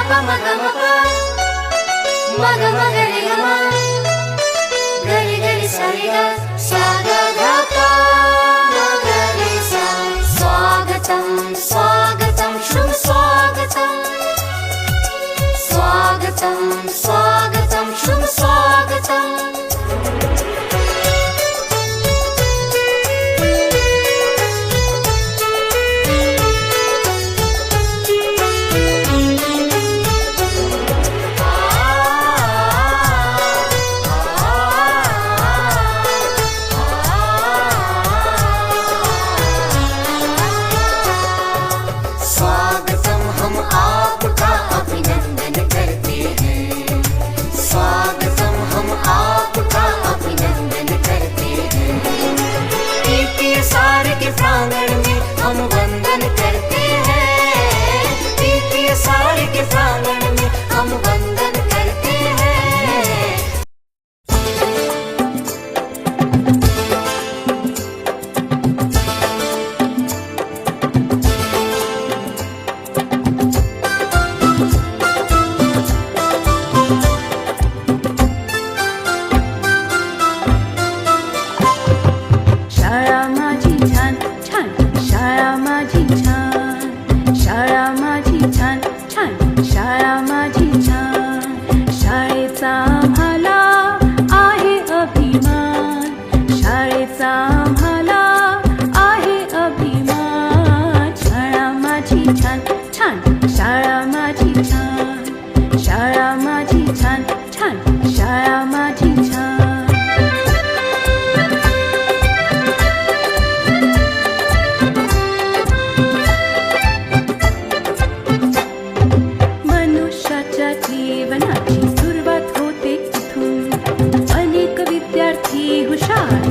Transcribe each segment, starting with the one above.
மக மக மக மக மக माझी छान छान शाळा माझी छान. शाळा माझी छान छान शाळा माझी छान. मनुष्याच्या जीवनाची सुरुवात होते इथून. अनेक विद्यार्थी हुशार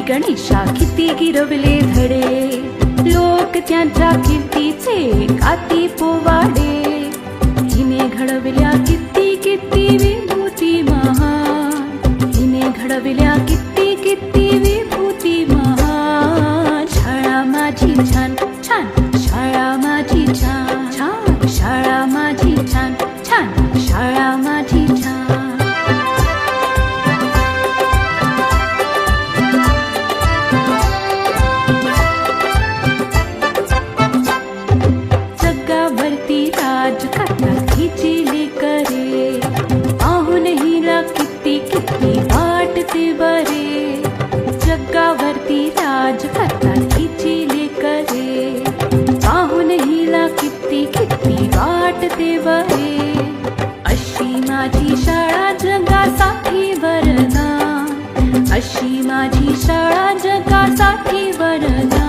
श्री गणेशा किती गिरवले धडे. लोक त्यांच्या कीर्तीचे काती पोवाडे. हिने घडविल्या किती किती किती राज करता हिची लेकरे. पाहून हिला किती किती वाटते बरे. जगावरती राज करता हिची लेकरे. पाहून हिला किती किती वाटते बरे. अशी माझी शाळा जगासाठी वरदान अशी माझी शाळा जगासाठी वरदान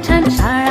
intention.